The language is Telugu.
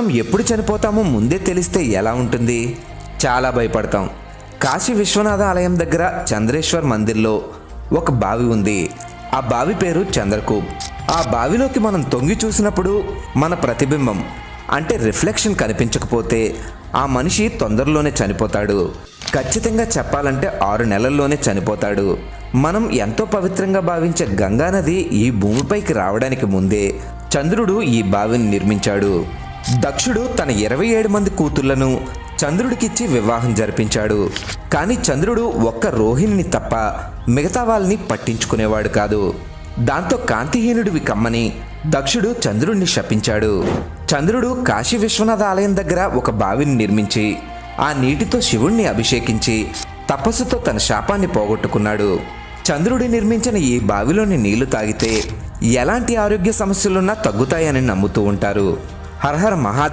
మనం ఎప్పుడు చనిపోతామో ముందే తెలిస్తే ఎలా ఉంటుంది? చాలా భయపడతాం. కాశీ విశ్వనాథ ఆలయం దగ్గర చంద్రేశ్వర్ మందిర్లో ఒక బావి ఉంది. ఆ బావి పేరు చంద్రకూప్ ఆ బావిలోకి మనం తొంగి చూసినప్పుడు మన ప్రతిబింబం అంటే రిఫ్లెక్షన్ కనిపించకపోతే ఆ మనిషి తొందరలోనే చనిపోతాడు. ఖచ్చితంగా చెప్పాలంటే ఆరు నెలల్లోనే చనిపోతాడు. మనం ఎంతో పవిత్రంగా భావించే గంగానది ఈ భూమిపైకి రావడానికి ముందే చంద్రుడు ఈ బావిని నిర్మించాడు. దక్షుడు తన ఇరవై ఏడు మంది కూతుళ్ళను చంద్రుడికిచ్చి వివాహం జరిపించాడు. కానీ చంద్రుడు ఒక్క రోహిణిని తప్ప మిగతా వాళ్ళని పట్టించుకునేవాడు కాదు. దాంతో కాంతిహీనుడివి కమ్మని దక్షుడు చంద్రుడిని శపించాడు. చంద్రుడు కాశీ విశ్వనాథ ఆలయం దగ్గర ఒక బావిని నిర్మించి ఆ నీటితో శివుణ్ణి అభిషేకించి తపస్సుతో తన శాపాన్ని పోగొట్టుకున్నాడు. చంద్రుడి నిర్మించిన ఈ బావిలోని నీళ్ళు తాగితే ఎలాంటి ఆరోగ్య సమస్యలున్నా తగ్గుతాయని నమ్ముతూ ఉంటారు. हर हर महादेव